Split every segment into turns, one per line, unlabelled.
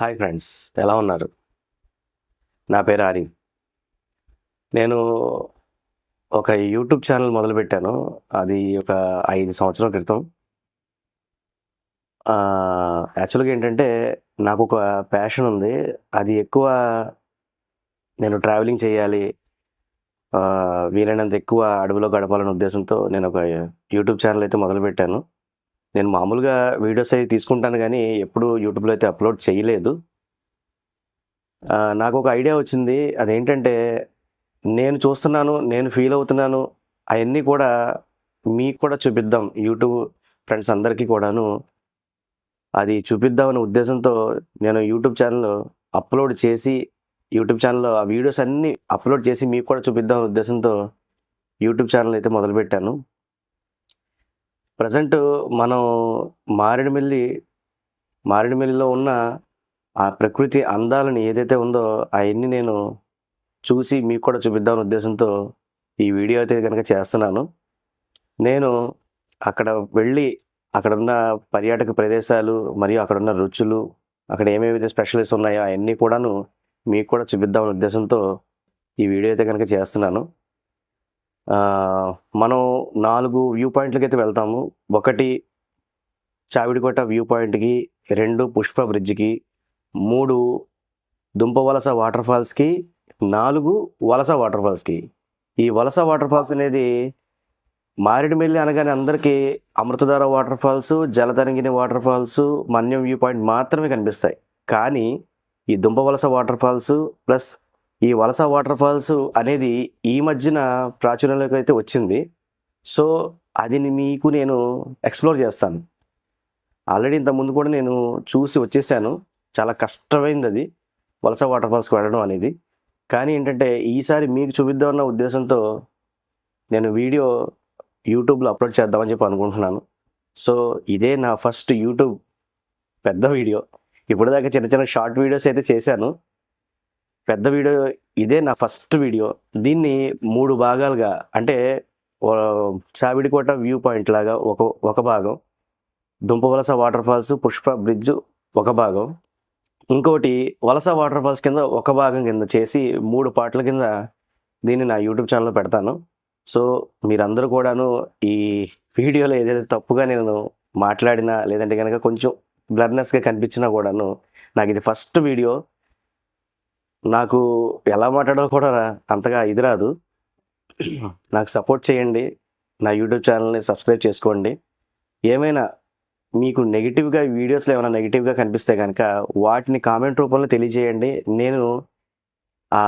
Hi friends ఎలా ఉన్నారు? నా పేరు ఆరి నేను ఒక యూట్యూబ్ ఛానల్ మొదలుపెట్టాను. అది ఒక ఐదు సంవత్సరాల క్రితం. యాక్చువల్గా ఏంటంటే నాకు ఒక ప్యాషన్ ఉంది. అది ఎక్కువ నేను ట్రావెలింగ్ చేయాలి వీలైనంత ఎక్కువ అడవిలో గడపాలనే ఉద్దేశంతో నేను ఒక యూట్యూబ్ ఛానల్ అయితే మొదలుపెట్టాను. నేను మామూలుగా వీడియోస్ అయితే తీసుకుంటాను కానీ ఎప్పుడు యూట్యూబ్లో అయితే అప్లోడ్ చేయలేదు. నాకు ఒక ఐడియా వచ్చింది. అదేంటంటే నేను చూస్తున్నాను నేను ఫీల్ అవుతున్నాను అవన్నీ కూడా మీకు కూడా చూపిద్దాం. యూట్యూబ్ ఫ్రెండ్స్ అందరికీ కూడాను అది చూపిద్దామనే ఉద్దేశంతో నేను యూట్యూబ్ ఛానల్ అప్లోడ్ చేసి యూట్యూబ్ ఛానల్లో ఆ వీడియోస్ అన్నీ అప్లోడ్ చేసి మీకు కూడా చూపిద్దాం అనే ఉద్దేశంతో యూట్యూబ్ ఛానల్ అయితే మొదలుపెట్టాను. ప్రజెంట్ మనం మారేడుమిల్లి మారేడుమిల్లిలో ఉన్న ఆ ప్రకృతి అందాలను ఏదైతే ఉందో అవన్నీ నేను చూసి మీకు కూడా చూపిద్దామనే ఉద్దేశంతో ఈ వీడియో అయితే కనుక చేస్తున్నాను. నేను అక్కడ వెళ్ళి అక్కడ ఉన్న పర్యాటక ప్రదేశాలు మరియు అక్కడ ఉన్న రుచులు అక్కడ ఏమేమి స్పెషలిస్ట్ ఉన్నాయో అవన్నీ కూడాను మీకు కూడా చూపిద్దామనే ఉద్దేశంతో ఈ వీడియో అయితే కనుక చేస్తున్నాను. మనం నాలుగు వ్యూ పాయింట్లకి అయితే వెళ్తాము. ఒకటి చావిడికోట వ్యూ పాయింట్కి రెండు పుష్ప బ్రిడ్జ్కి మూడు దుంపవలస వాటర్ ఫాల్స్కి నాలుగు వలస వాటర్ ఫాల్స్కి. ఈ వలస వాటర్ ఫాల్స్ అనేది మారేడుమిల్లి అనగానే అందరికీ Amruthadhara water falls Jalatarangini water falls Manyam view point మాత్రమే కనిపిస్తాయి. కానీ ఈ దుంపవలస వాటర్ ఫాల్స్ ప్లస్ ఈ వలస వాటర్ ఫాల్స్ అనేది ఈ మధ్యన ప్రాచుర్యంలోకి అయితే వచ్చింది. సో అది మీకు నేను ఎక్స్ప్లోర్ చేస్తాను. ఆల్రెడీ ఇంత ముందు కూడా నేను చూసి వచ్చేసాను. చాలా కష్టమైంది అది వలస వాటర్ ఫాల్స్కి వెళ్ళడం అనేది. కానీ ఏంటంటే ఈసారి మీకు చూపిద్దామన్న ఉద్దేశంతో నేను వీడియో యూట్యూబ్లో అప్లోడ్ చేద్దామని చెప్పి అనుకుంటున్నాను. సో ఇదే నా ఫస్ట్ యూట్యూబ్ పెద్ద వీడియో. ఇప్పటిదాకా చిన్న చిన్న షార్ట్ వీడియోస్ అయితే చేశాను. పెద్ద వీడియో ఇదే నా ఫస్ట్ వీడియో. దీన్ని మూడు భాగాలుగా అంటే చావిడికోట వ్యూ పాయింట్ లాగా ఒక ఒక భాగం Dumpavalasa water falls Pushpa bridge ఒక భాగం. ఇంకోటి వలస వాటర్ ఫాల్స్ కింద ఒక భాగం కింద చేసి మూడు పాటల కింద దీన్ని నా యూట్యూబ్ ఛానల్లో పెడతాను. సో మీరందరూ కూడాను ఈ వీడియోలో ఏదైతే తప్పుగా నేను మాట్లాడినా లేదంటే కనుక కొంచెం బ్లర్నెస్గా కనిపించినా కూడాను నాకు ఇది ఫస్ట్ వీడియో. నాకు ఎలా మాట్లాడాలో కూడా అంతగా ఇది రాదు. నాకు సపోర్ట్ చేయండి. నా యూట్యూబ్ ఛానల్ని సబ్స్క్రైబ్ చేసుకోండి. ఏమైనా మీకు నెగిటివ్గా వీడియోస్లో ఏమైనా నెగిటివ్గా కనిపిస్తే కనుక వాటిని కామెంట్ రూపంలో తెలియజేయండి. నేను ఆ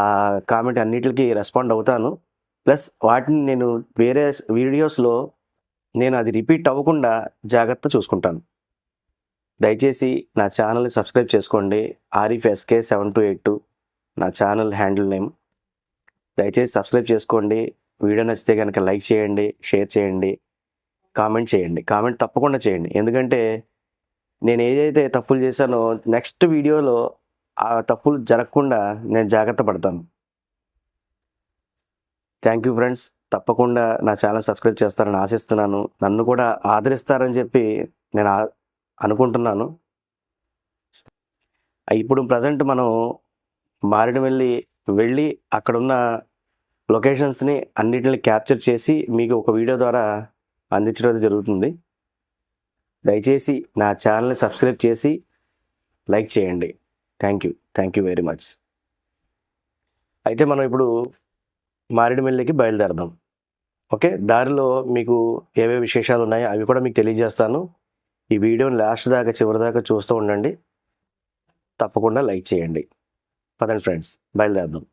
కామెంట్ అన్నిటికి రెస్పాండ్ అవుతాను. ప్లస్ వాటిని నేను వేరే వీడియోస్లో నేను అది రిపీట్ అవ్వకుండా జాగ్రత్త చూసుకుంటాను. దయచేసి నా ఛానల్ని సబ్స్క్రైబ్ చేసుకోండి. Arif SK seven two eight two. నా ఛానల్ హ్యాండిల్ నేమ్. దయచేసి సబ్స్క్రైబ్ చేసుకోండి. వీడియో నచ్చితే కనుక లైక్ చేయండి షేర్ చేయండి కామెంట్ చేయండి. కామెంట్ తప్పకుండా చేయండి. ఎందుకంటే నేను ఏదైతే తప్పులు చేశానో నెక్స్ట్ వీడియోలో ఆ తప్పులు జరగకుండా నేను జాగ్రత్త పడతాను. Thank you friends. తప్పకుండా నా ఛానల్ సబ్స్క్రైబ్ చేస్తారని ఆశిస్తున్నాను. నన్ను కూడా ఆదరిస్తారని చెప్పి నేను ఆ- అనుకుంటున్నాను. ఇప్పుడు ప్రజెంట్ మనం మారేడుమిల్లి వెళ్ళి అక్కడున్న లొకేషన్స్ని అన్నిటిని క్యాప్చర్ చేసి మీకు ఒక వీడియో ద్వారా అందించడం జరుగుతుంది. దయచేసి నా ఛానల్ని సబ్స్క్రైబ్ చేసి లైక్ చేయండి. Thank you. Thank you very much. అయితే మనం ఇప్పుడు మారేడుమిల్లికి బయలుదేరదాం. ఓకే? దారిలో మీకు ఏవే విశేషాలు ఉన్నాయో అవి కూడా మీకు తెలియజేస్తాను. ఈ వీడియోని లాస్ట్ దాకా చివరి దాకా చూస్తూ ఉండండి. తప్పకుండా లైక్ చేయండి. పదండి ఫ్రెండ్స్ బయలుదేరదాం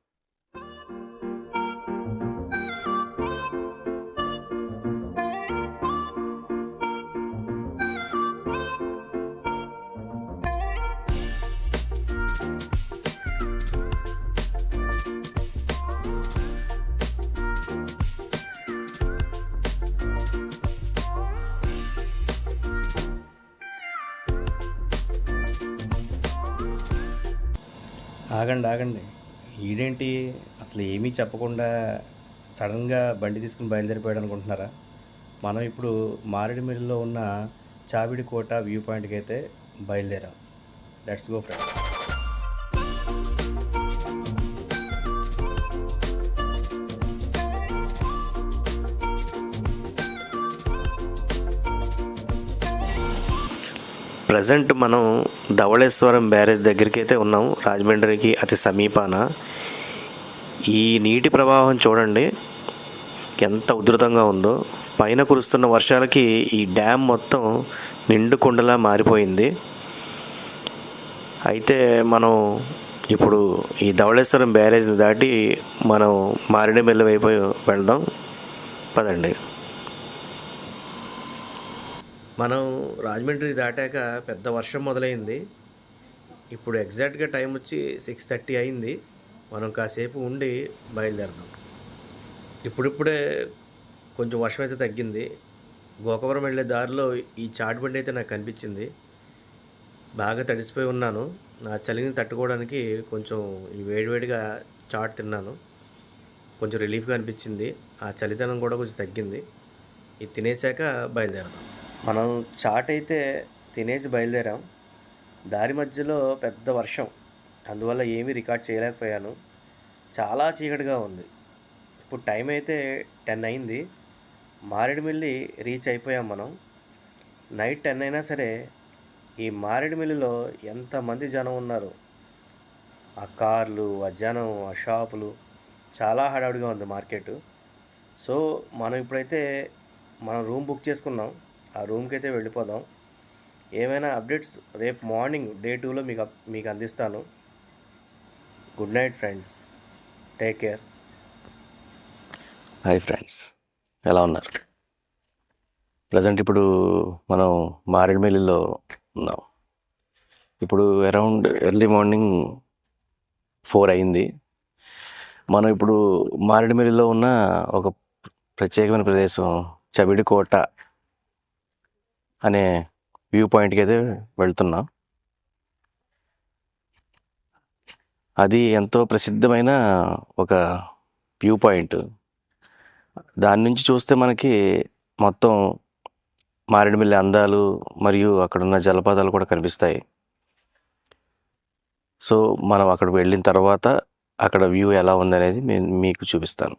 ఆగండి ఆగండి. ఈడేంటి? అసలు ఏమీ చెప్పకుండా సడన్గా బండి తీసుకుని బయలుదేరిపోయాడు అనుకుంటున్నారా? మనం ఇప్పుడు మారేడుమిల్లిలో ఉన్న చావిడి కోట వ్యూ పాయింట్కి అయితే బయలుదేరాం. Let's go friends. ప్రజెంట్ మనం ధవళేశ్వరం బ్యారేజ్ దగ్గరికి అయితే ఉన్నాం రాజమండ్రికి అతి సమీపాన. ఈ నీటి ప్రవాహం చూడండి ఎంత ఉధృతంగా ఉందో. పైన కురుస్తున్న వర్షాలకి ఈ డ్యామ్ మొత్తం నిండు కుండలా మారిపోయింది. అయితే మనం ఇప్పుడు ఈ ధవళేశ్వరం బ్యారేజ్ని దాటి మనం మారేడుమిల్లి వైపు వెళ్దాం. పదండి. మనం రాజమండ్రి దాటాక పెద్ద వర్షం మొదలైంది. ఇప్పుడు ఎగ్జాక్ట్గా టైం వచ్చి సిక్స్ థర్టీ అయింది. మనం కాసేపు ఉండి బయలుదేరదాం. ఇప్పుడిప్పుడే కొంచెం వర్షం అయితే తగ్గింది. గోకవరం వెళ్ళే దారిలో ఈ చాట్ బండి అయితే నాకు కనిపించింది. బాగా తడిసిపోయి ఉన్నాను. నా చలిని తట్టుకోవడానికి కొంచెం ఈ వేడివేడిగా చాట్ తిన్నాను. కొంచెం రిలీఫ్గా అనిపించింది. ఆ చలితనం కూడా కొంచెం తగ్గింది. ఇది తినేసాక బయలుదేరదాం. మనం చాట్ అయితే తినేసి బయలుదేరాం. దారి మధ్యలో పెద్ద వర్షం. అందువల్ల ఏమీ రికార్డ్ చేయలేకపోయాను. చాలా చీకటిగా ఉంది. ఇప్పుడు టైం అయితే టెన్ అయింది. మారేడుమిల్లి రీచ్ అయిపోయాం మనం. నైట్ టెన్ అయినా సరే ఈ మారేడుమిల్లిలో ఎంతమంది జనం ఉన్నారు? ఆ కార్లు ఆ జనం ఆ షాపులు చాలా హడావుడిగా ఉంది మార్కెట్. సో మనం ఇప్పుడైతే మనం రూమ్ బుక్ చేసుకున్నాం. ఆ రూమ్కి అయితే వెళ్ళిపోదాం. ఏమైనా అప్డేట్స్ రేపు మార్నింగ్ డే టూలో మీకు మీకు అందిస్తాను. Good night friends. Take care. Hi friends. ఎలా ఉన్నారు? ప్రజెంట్ ఇప్పుడు మనం మారేడుమిల్లిలో ఉన్నాం. ఇప్పుడు అరౌండ్ ఎర్లీ మార్నింగ్ ఫోర్ అయింది. మనం ఇప్పుడు మారేడుమిల్లిలో ఉన్న ఒక ప్రత్యేకమైన ప్రదేశం చవిడికోట అనే వ్యూ పాయింట్కి అయితే వెళ్తున్నాం. అది ఎంతో ప్రసిద్ధమైన ఒక వ్యూ పాయింట్. దాని నుంచి చూస్తే మనకి మొత్తం మారేడుమిల్లి అందాలు మరియు అక్కడున్న జలపాతాలు కూడా కనిపిస్తాయి. సో మనం అక్కడ వెళ్ళిన తర్వాత అక్కడ వ్యూ ఎలా ఉందనేది నేను మీకు చూపిస్తాను.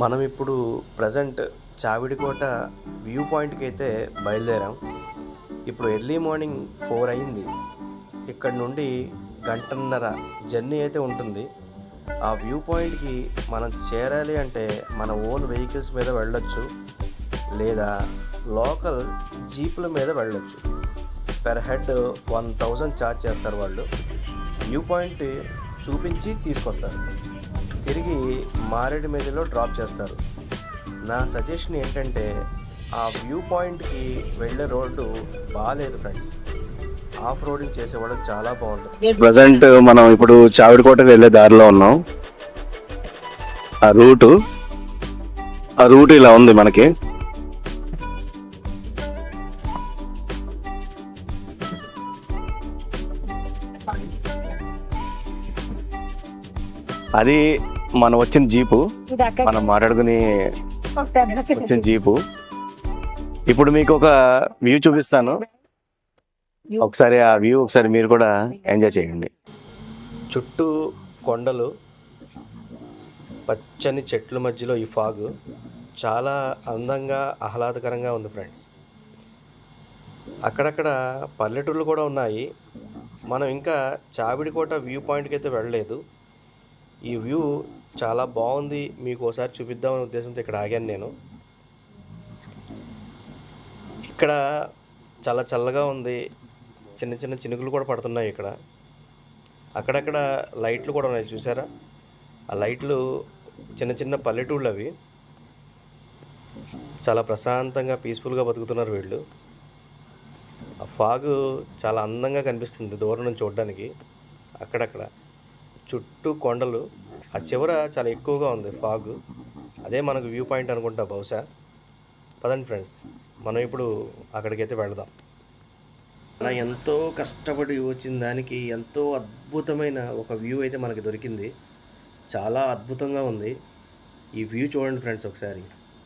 మనం ఇప్పుడు ప్రజెంట్ చావిడికోట వ్యూ పాయింట్కి అయితే బయలుదేరాం. ఇప్పుడు ఎర్లీ మార్నింగ్ ఫోర్ అయింది. ఇక్కడ నుండి గంటన్నర జర్నీ అయితే ఉంటుంది. ఆ వ్యూ పాయింట్కి మనం చేరాలి అంటే మన ఓన్ వెహికల్స్ మీద వెళ్ళొచ్చు. లేదా లోకల్ జీపుల మీద వెళ్ళొచ్చు. Per head one thousand charge చేస్తారు వాళ్ళు. వ్యూ పాయింట్ చూపించి తీసుకొస్తారు. తిరిగి మారేడుమిల్లిలో డ్రాప్ చేస్తారు. నా సజెషన్ ఏంటంటే ఆ వ్యూ పాయింట్కి వెళ్ళే రోడ్డు బాగాలేదు ఫ్రెండ్స్. ఆఫ్ రోడింగ్ చేసేవాడు చాలా బాగుంటుంది. ప్రజెంట్ మనం ఇప్పుడు చావిడికోటకి వెళ్ళే దారిలో ఉన్నాం. ఆ రూటు ఆ రూట్ ఇలా ఉంది మనకి. అది మనం వచ్చిన జీపు మనం మాట్లాడుకుని వచ్చిన జీపు. ఇప్పుడు మీకు ఒక వ్యూ చూపిస్తాను. ఒకసారి ఆ వ్యూ ఒకసారి మీరు కూడా ఎంజాయ్ చేయండి. చుట్టూ కొండలు పచ్చని చెట్ల మధ్యలో ఈ ఫాగ్ చాలా అందంగా ఆహ్లాదకరంగా ఉంది ఫ్రెండ్స్. అక్కడక్కడ పల్లెటూళ్ళు కూడా ఉన్నాయి. మనం ఇంకా చావిడికోట వ్యూ పాయింట్కి అయితే వెళ్ళలేదు. ఈ వ్యూ చాలా బాగుంది. మీకు ఒకసారి చూపిద్దామనే ఉద్దేశంతో ఇక్కడ ఆగాను నేను. ఇక్కడ చాలా చల్లగా ఉంది. చిన్న చిన్న చినుకులు కూడా పడుతున్నాయి ఇక్కడ. అక్కడక్కడ లైట్లు కూడా ఉన్నాయి. చూసారా? ఆ లైట్లు చిన్న చిన్న పల్లెటూళ్ళు అవి చాలా ప్రశాంతంగా పీస్ఫుల్గా బతుకుతున్నారు వీళ్ళు. ఆ ఫాగ్ చాలా అందంగా కనిపిస్తుంది. దూరం నుంచి చూడడానికి. అక్కడక్కడ. చుట్టూ కొండలు ఆ చివర చాలా ఎక్కువగా ఉంది ఫాగ్. అదే మనకు వ్యూ పాయింట్ అనుకుంటా బహుశా. పదండి ఫ్రెండ్స్ మనం ఇప్పుడు అక్కడికైతే వెళదాం. అలా ఎంతో కష్టపడి వచ్చిన దానికి ఎంతో అద్భుతమైన ఒక వ్యూ అయితే మనకి దొరికింది. చాలా అద్భుతంగా ఉంది. ఈ వ్యూ చూడండి ఫ్రెండ్స్ ఒకసారి.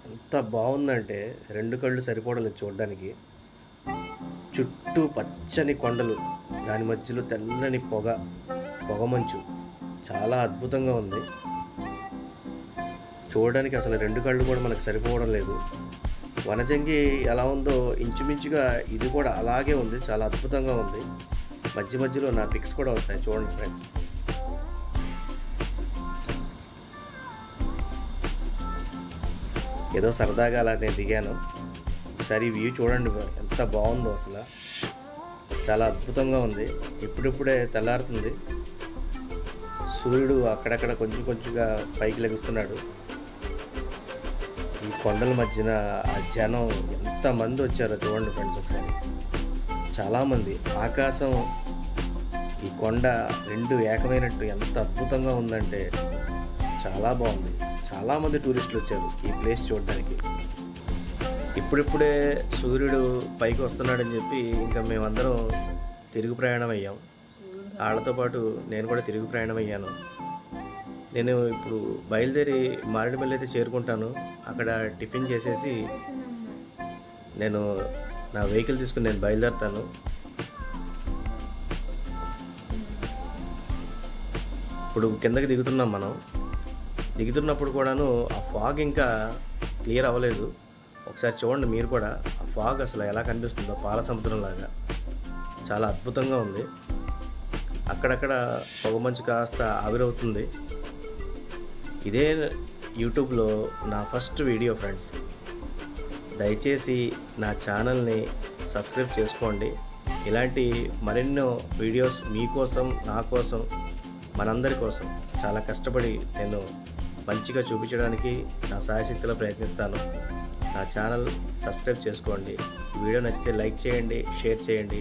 ఎంత బాగుందంటే రెండు కళ్ళు సరిపోవడం లేదు చూడడానికి. చుట్టూ పచ్చని కొండలు దాని మధ్యలో తెల్లని పొగ పొగ మంచు చాలా అద్భుతంగా ఉంది. చూడడానికి అసలు రెండు కళ్ళు కూడా మనకు సరిపోవడం లేదు. వనజంగి ఎలా ఉందో ఇంచుమించుగా ఇది కూడా అలాగే ఉంది. చాలా అద్భుతంగా ఉంది. మధ్య మధ్యలో నా పిక్స్ కూడా వస్తాయి. చూడండి ఫ్రెండ్స్. ఏదో సరదాగా అలా నేను దిగాను. ఒకసారి వ్యూ చూడండి ఎంత బాగుందో అసలు. చాలా అద్భుతంగా ఉంది. ఇప్పుడిప్పుడే తెల్లారుతుంది. సూర్యుడు అక్కడక్కడ కొంచెం కొంచెంగా పైకి లెగుస్తున్నాడు. ఈ కొండల మధ్యన ఆ జనం ఎంతమంది వచ్చారో చూడండి ఫ్రెండ్స్ ఒకసారి. చాలామంది ఆకాశం ఈ కొండ రెండు ఏకమైనట్టు ఎంత అద్భుతంగా ఉందంటే చాలా బాగుంది. చాలామంది టూరిస్టులు వచ్చారు ఈ ప్లేస్ చూడడానికి. ఇప్పుడిప్పుడే సూర్యుడు పైకి వస్తున్నాడని చెప్పి ఇంకా మేమందరం తిరుగు ప్రయాణం అయ్యాం. వాళ్ళతో పాటు నేను కూడా తిరుగు ప్రయాణం అయ్యాను నేను ఇప్పుడు బయలుదేరి మారేడుమల్లి అయితే చేరుకుంటాను. అక్కడ టిఫిన్ చేసేసి నేను నా వెహికల్ తీసుకుని నేను బయలుదేరుతాను. ఇప్పుడు కిందకి దిగుతున్నాం మనం. దిగుతున్నప్పుడు కూడాను ఆ ఫాగ్ ఇంకా క్లియర్ అవ్వలేదు. ఒకసారి చూడండి మీరు కూడా. ఆ ఫాగ్ అసలు ఎలా కనిపిస్తుందో పాల సముద్రం లాగా చాలా అద్భుతంగా ఉంది. అక్కడక్కడ పొగమంచు కాస్త ఆవిరవుతుంది. ఇదే యూట్యూబ్లో నా ఫస్ట్ వీడియో ఫ్రెండ్స్. దయచేసి నా ఛానల్ని సబ్స్క్రైబ్ చేసుకోండి. ఇలాంటి మరెన్నో వీడియోస్ మీకోసం నా కోసం మనందరి కోసం చాలా కష్టపడి నేను మంచిగా చూపించడానికి నా సాయశక్తిలో ప్రయత్నిస్తాను. నా ఛానల్ సబ్స్క్రైబ్ చేసుకోండి. వీడియో నచ్చితే లైక్ చేయండి షేర్ చేయండి.